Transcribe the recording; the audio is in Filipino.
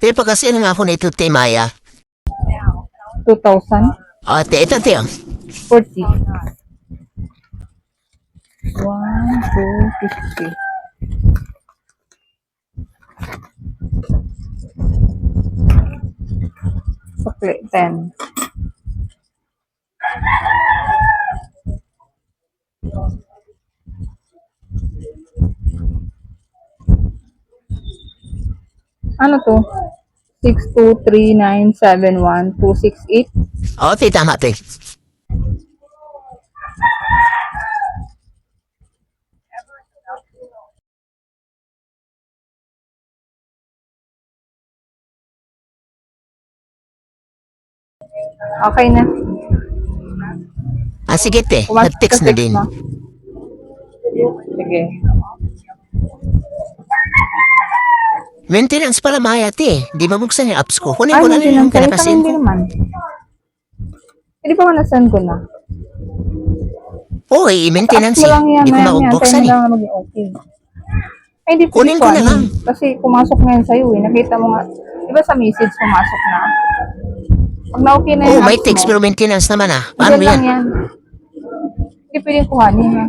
Te, pa kasi nga ako na ito, te, Maya. 2,000. Ah, te, ito, te. 40. 1, 2, 50. Sukli, 10. Ano to? 623971268. Oh, te, tama, te. Okay na. Ah, sige, te. Nag-text na text din. mo. Sige. Maintenance pala, Maya, te. Di mabuksan yung apps ko. Kunin ko na lang yung hindi ko. Hindi pa na-send ko na. Oo, eh, maintenance Apps mo eh. lang yan, Hindi ko maya, maya. mabuksan Tayo eh. na lang maging okay. Ay, hindi Kunin ko na lang. Kasi pumasok na yan sa'yo eh. Nakita mo nga. Di ba sa message pumasok na? Pag na-okay na Oo, yung may apps text mo, pero maintenance naman ah. Paano yan? yan. Hindi pwedeng kuhanin ha.